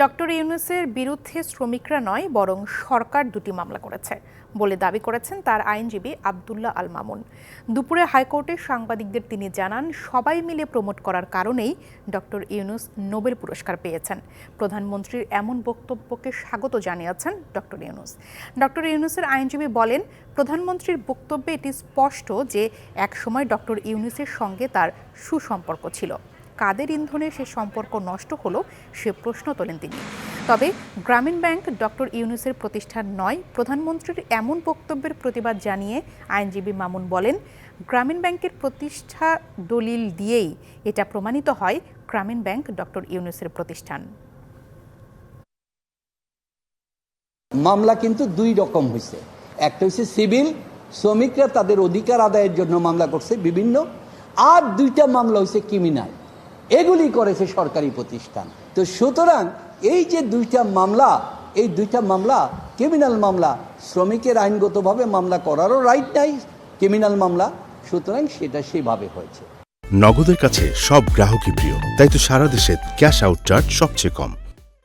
Doctor ইউনুসের বিরুদ্ধে শ্রমিকরা নয়, বরং সরকার দুটি মামলা করেছে বলে দাবি করেছেন তার আইনজীবী আবদুল্লাহ আল মামুন। দুপুরে হাইকোর্টে সাংবাদিকদের তিনি জানান, সবাই মিলে প্রমোট করার কারণেই ডক্টর ইউনুস নোবেল পুরস্কার পেয়েছেন। প্রধানমন্ত্রীর এমন বক্তব্যকে স্বাগত জানিয়েছেন ডক্টর ইউনুস। ডক্টর ইউনুসের আইনজীবী বলেন, প্রধানমন্ত্রীর বক্তব্যে এটি স্পষ্ট যে একসময় ডক্টর ইউনুসের সঙ্গে তার সুসম্পর্ক ছিল। কাদের ইন্ধনে সে সম্পর্ক নষ্ট হলো সে প্রশ্ন তোলেন তিনি। তবে গ্রামীণ ব্যাংক ডক্টর ইউনুসের প্রতিষ্ঠান নয়, প্রধানমন্ত্রীর এমন বক্তব্যের প্রতিবাদ জানিয়ে আইনজীবী মামুন বলেন, গ্রামীণ ব্যাংকের প্রতিষ্ঠা দলিল দিয়েই এটা প্রমাণিত হয় গ্রামীণ ব্যাংক ডক্টর ইউনুসের প্রতিষ্ঠান। মামলা কিন্তু দুই রকম হয়েছে একটা হচ্ছে সিভিল, শ্রমিকরা তাদের অধিকার আদায়ের জন্য মামলা করছে বিভিন্ন, আর দুইটা মামলা হয়েছে ক্রিমিনাল। এগুলি করেছে সরকারি প্রতিষ্ঠান। তো সুতরাং এই যে দুইটা মামলা, এই দুইটা মামলা ক্রিমিনাল মামলা, শ্রমিকের আইনগতভাবে মামলা করারও রাইট নাই ক্রিমিনাল মামলা, সুতরাং সেটা সেভাবে হয়েছে। নগদের কাছে সব গ্রাহকই প্রিয়, তাই তো সারা দেশে ক্যাশ আউট চার্জ সবচেয়ে কম।